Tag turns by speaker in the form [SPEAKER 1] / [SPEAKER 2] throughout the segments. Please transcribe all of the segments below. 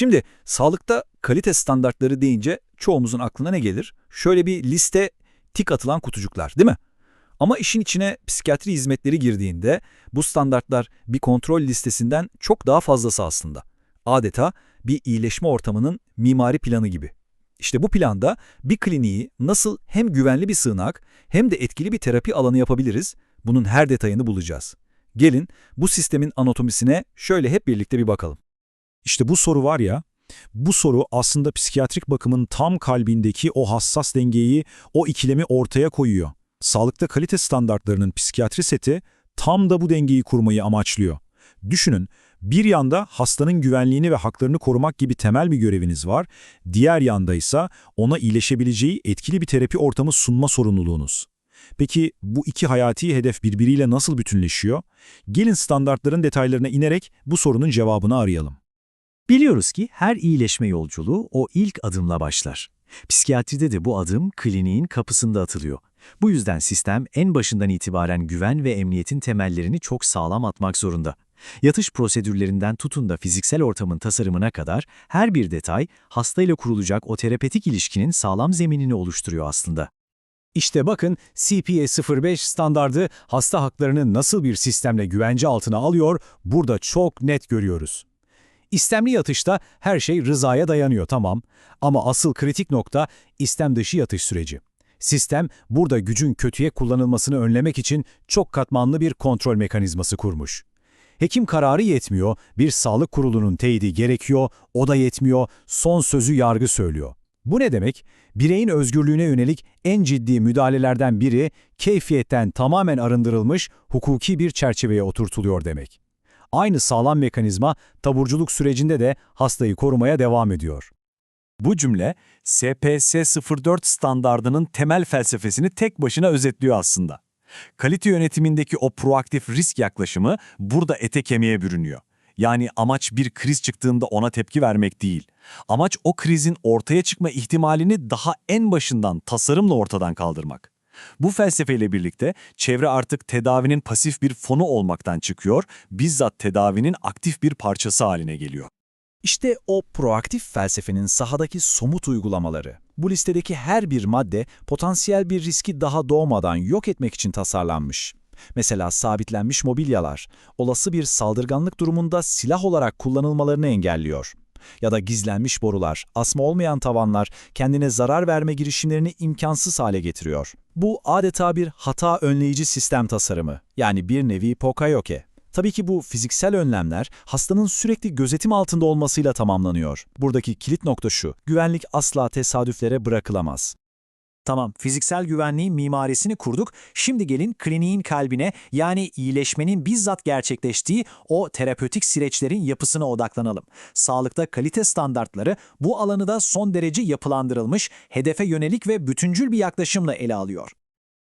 [SPEAKER 1] Şimdi sağlıkta kalite standartları deyince çoğumuzun aklına ne gelir? Şöyle bir liste tik atılan kutucuklar değil mi? Ama işin içine psikiyatri hizmetleri girdiğinde bu standartlar bir kontrol listesinden çok daha fazlası aslında. Adeta bir iyileşme ortamının mimari planı gibi. İşte bu planda bir kliniği nasıl hem güvenli bir sığınak hem de etkili bir terapi alanı yapabiliriz, bunun her detayını bulacağız. Gelin bu sistemin anatomisine şöyle hep birlikte bir bakalım.
[SPEAKER 2] İşte bu soru var ya, bu soru aslında psikiyatrik bakımın tam kalbindeki o hassas dengeyi, o ikilemi ortaya koyuyor. Sağlıkta kalite standartlarının psikiyatri seti tam da bu dengeyi kurmayı amaçlıyor. Düşünün, bir yanda hastanın güvenliğini ve haklarını korumak gibi temel bir göreviniz var, diğer yanda ise ona iyileşebileceği etkili bir terapi ortamı sunma sorumluluğunuz. Peki bu iki hayati hedef birbiriyle nasıl bütünleşiyor? Gelin standartların detaylarına inerek bu sorunun cevabını arayalım.
[SPEAKER 3] Biliyoruz ki her iyileşme yolculuğu o ilk adımla başlar. Psikiyatride de bu adım kliniğin kapısında atılıyor. Bu yüzden sistem en başından itibaren güven ve emniyetin temellerini çok sağlam atmak zorunda. Yatış prosedürlerinden tutun da fiziksel ortamın tasarımına kadar her bir detay hastayla kurulacak o terapetik ilişkinin sağlam zeminini oluşturuyor aslında.
[SPEAKER 4] İşte bakın CPA-05 standardı hasta haklarını nasıl bir sistemle güvence altına alıyor burada çok net görüyoruz. İstemli yatışta her şey rızaya dayanıyor tamam ama asıl kritik nokta istem dışı yatış süreci. Sistem burada gücün kötüye kullanılmasını önlemek için çok katmanlı bir kontrol mekanizması kurmuş. Hekim kararı yetmiyor, bir sağlık kurulunun teyidi gerekiyor, o da yetmiyor, son sözü yargı söylüyor. Bu ne demek? Bireyin özgürlüğüne yönelik en ciddi müdahalelerden biri keyfiyetten tamamen arındırılmış hukuki bir çerçeveye oturtuluyor demek. Aynı sağlam mekanizma taburculuk sürecinde de hastayı korumaya devam ediyor.
[SPEAKER 3] Bu cümle SPS-04 standardının temel felsefesini tek başına özetliyor aslında. Kalite yönetimindeki o proaktif risk yaklaşımı burada ete kemiğe bürünüyor. Yani amaç bir kriz çıktığında ona tepki vermek değil. Amaç o krizin ortaya çıkma ihtimalini daha en başından tasarımla ortadan kaldırmak. Bu felsefeyle birlikte çevre artık tedavinin pasif bir fonu olmaktan çıkıyor, bizzat tedavinin aktif bir parçası haline geliyor.
[SPEAKER 1] İşte o proaktif felsefenin sahadaki somut uygulamaları. Bu listedeki her bir madde potansiyel bir riski daha doğmadan yok etmek için tasarlanmış. Mesela sabitlenmiş mobilyalar, olası bir saldırganlık durumunda silah olarak kullanılmalarını engelliyor. Ya da gizlenmiş borular, asma olmayan tavanlar kendine zarar verme girişimlerini imkansız hale getiriyor. Bu adeta bir hata önleyici sistem tasarımı, yani bir nevi pokayoke. Tabii ki bu fiziksel önlemler hastanın sürekli gözetim altında olmasıyla tamamlanıyor. Buradaki kilit nokta şu, güvenlik asla tesadüflere bırakılamaz.
[SPEAKER 3] Tamam, fiziksel güvenliğin mimarisini kurduk. Şimdi gelin kliniğin kalbine yani iyileşmenin bizzat gerçekleştiği o terapötik süreçlerin yapısına odaklanalım. Sağlıkta kalite standartları bu alanı da son derece yapılandırılmış, hedefe yönelik ve bütüncül bir yaklaşımla ele alıyor.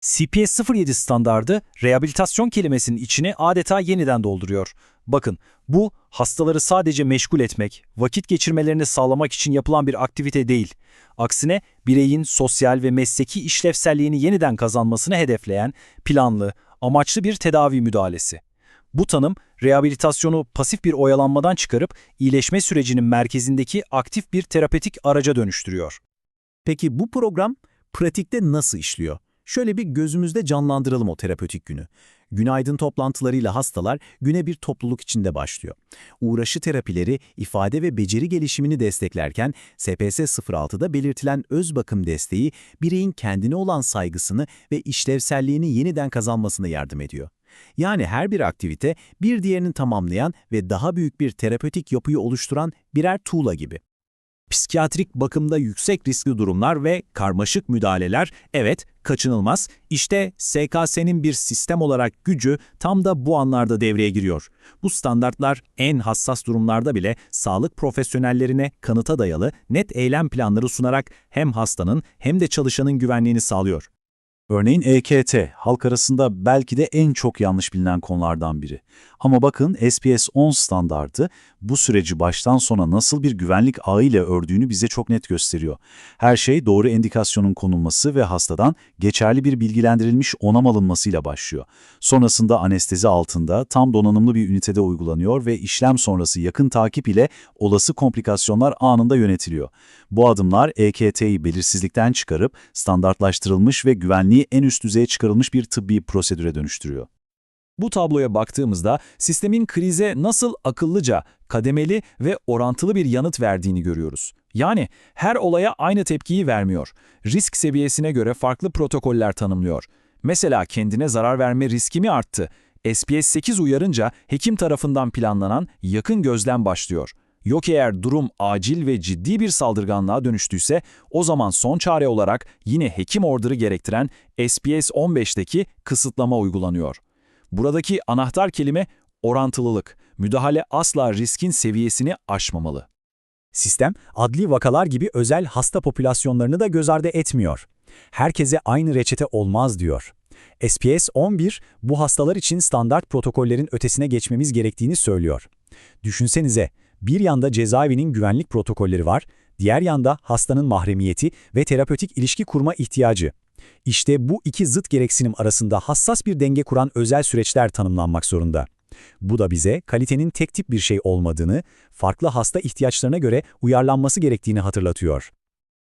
[SPEAKER 1] CPS-07 standardı rehabilitasyon kelimesinin içine adeta yeniden dolduruyor. Bakın bu hastaları sadece meşgul etmek, vakit geçirmelerini sağlamak için yapılan bir aktivite değil. Aksine bireyin sosyal ve mesleki işlevselliğini yeniden kazanmasını hedefleyen planlı, amaçlı bir tedavi müdahalesi. Bu tanım rehabilitasyonu pasif bir oyalanmadan çıkarıp iyileşme sürecinin merkezindeki aktif bir terapötik araca dönüştürüyor.
[SPEAKER 4] Peki bu program pratikte nasıl işliyor? Şöyle bir gözümüzde canlandıralım o terapötik günü. Günaydın toplantılarıyla hastalar güne bir topluluk içinde başlıyor. Uğraşı terapileri ifade ve beceri gelişimini desteklerken SPS-06'da belirtilen öz bakım desteği bireyin kendine olan saygısını ve işlevselliğini yeniden kazanmasına yardım ediyor. Yani her bir aktivite bir diğerini tamamlayan ve daha büyük bir terapötik yapıyı oluşturan birer tuğla gibi. Psikiyatrik bakımda yüksek riskli durumlar ve karmaşık müdahaleler evet kaçınılmaz. İşte SKS'nin bir sistem olarak gücü tam da bu anlarda devreye giriyor. Bu standartlar en hassas durumlarda bile sağlık profesyonellerine kanıta dayalı net eylem planları sunarak hem hastanın hem de çalışanın güvenliğini sağlıyor.
[SPEAKER 5] Örneğin EKT, halk arasında belki de en çok yanlış bilinen konulardan biri. Ama bakın SPS 10 standardı bu süreci baştan sona nasıl bir güvenlik ağı ile ördüğünü bize çok net gösteriyor. Her şey doğru endikasyonun konulması ve hastadan geçerli bir bilgilendirilmiş onam alınmasıyla başlıyor. Sonrasında anestezi altında tam donanımlı bir ünitede uygulanıyor ve işlem sonrası yakın takip ile olası komplikasyonlar anında yönetiliyor. Bu adımlar EKT'yi belirsizlikten çıkarıp standartlaştırılmış ve güvenliği en üst düzeye çıkarılmış bir tıbbi prosedüre dönüştürüyor.
[SPEAKER 1] Bu tabloya baktığımızda sistemin krize nasıl akıllıca, kademeli ve orantılı bir yanıt verdiğini görüyoruz. Yani her olaya aynı tepkiyi vermiyor. Risk seviyesine göre farklı protokoller tanımlıyor. Mesela kendine zarar verme riski mi arttı? SPS 8 uyarınca hekim tarafından planlanan yakın gözlem başlıyor. Yok eğer durum acil ve ciddi bir saldırganlığa dönüştüyse o zaman son çare olarak yine hekim order'ı gerektiren SPS 15'teki kısıtlama uygulanıyor. Buradaki anahtar kelime orantılılık. Müdahale asla riskin seviyesini aşmamalı.
[SPEAKER 4] Sistem, adli vakalar gibi özel hasta popülasyonlarını da göz ardı etmiyor. Herkese aynı reçete olmaz diyor. SPS 11, bu hastalar için standart protokollerin ötesine geçmemiz gerektiğini söylüyor. Düşünsenize, bir yanda cezaevinin güvenlik protokolleri var, diğer yanda hastanın mahremiyeti ve terapötik ilişki kurma ihtiyacı. İşte bu iki zıt gereksinim arasında hassas bir denge kuran özel süreçler tanımlanmak zorunda. Bu da bize kalitenin tek tip bir şey olmadığını, farklı hasta ihtiyaçlarına göre uyarlanması gerektiğini hatırlatıyor.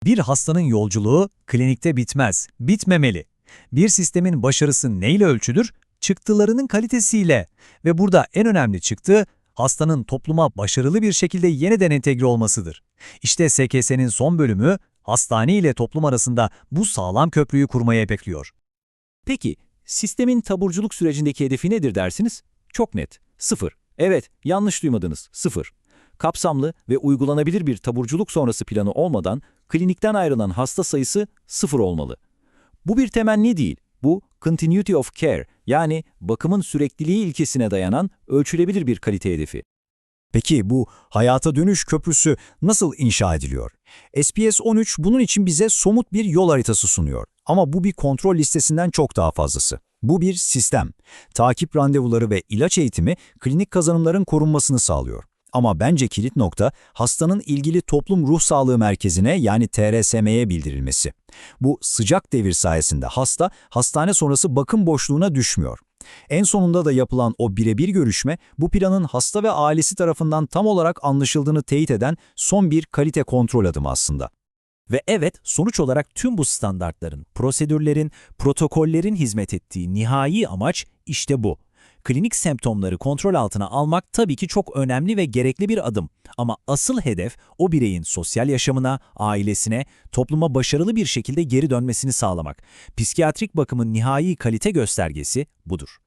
[SPEAKER 6] Bir hastanın yolculuğu klinikte bitmez, bitmemeli. Bir sistemin başarısı neyle ölçülür? Çıktılarının kalitesiyle. Ve burada en önemli çıktı, hastanın topluma başarılı bir şekilde yeniden entegre olmasıdır. İşte SKS'nin son bölümü, hastane ile toplum arasında bu sağlam köprüyü kurmaya bekliyor.
[SPEAKER 7] Peki, sistemin taburculuk sürecindeki hedefi nedir dersiniz? Çok net. Sıfır. Evet, yanlış duymadınız. Sıfır. Kapsamlı ve uygulanabilir bir taburculuk sonrası planı olmadan klinikten ayrılan hasta sayısı sıfır olmalı. Bu bir temenni değil. Bu, continuity of care yani bakımın sürekliliği ilkesine dayanan ölçülebilir bir kalite hedefi.
[SPEAKER 4] Peki bu hayata dönüş köprüsü nasıl inşa ediliyor? SPS 13 bunun için bize somut bir yol haritası sunuyor. Ama bu bir kontrol listesinden çok daha fazlası. Bu bir sistem. Takip randevuları ve ilaç eğitimi klinik kazanımların korunmasını sağlıyor. Ama bence kilit nokta hastanın ilgili toplum ruh sağlığı merkezine yani TRSM'ye bildirilmesi. Bu sıcak devir sayesinde hasta hastane sonrası bakım boşluğuna düşmüyor. En sonunda da yapılan o birebir görüşme bu planın hasta ve ailesi tarafından tam olarak anlaşıldığını teyit eden son bir kalite kontrol adımı aslında.
[SPEAKER 7] Ve evet, sonuç olarak tüm bu standartların, prosedürlerin, protokollerin hizmet ettiği nihai amaç işte bu. Klinik semptomları kontrol altına almak tabii ki çok önemli ve gerekli bir adım. Ama asıl hedef o bireyin sosyal yaşamına, ailesine, topluma başarılı bir şekilde geri dönmesini sağlamak. Psikiyatrik bakımın nihai kalite göstergesi budur.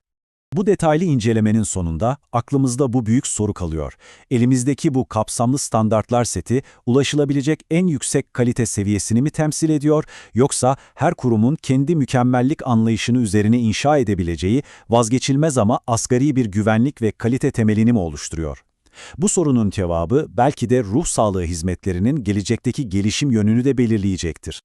[SPEAKER 5] Bu detaylı incelemenin sonunda aklımızda bu büyük soru kalıyor. Elimizdeki bu kapsamlı standartlar seti ulaşılabilecek en yüksek kalite seviyesini mi temsil ediyor yoksa her kurumun kendi mükemmellik anlayışını üzerine inşa edebileceği vazgeçilmez ama asgari bir güvenlik ve kalite temelini mi oluşturuyor? Bu sorunun cevabı belki de ruh sağlığı hizmetlerinin gelecekteki gelişim yönünü de belirleyecektir.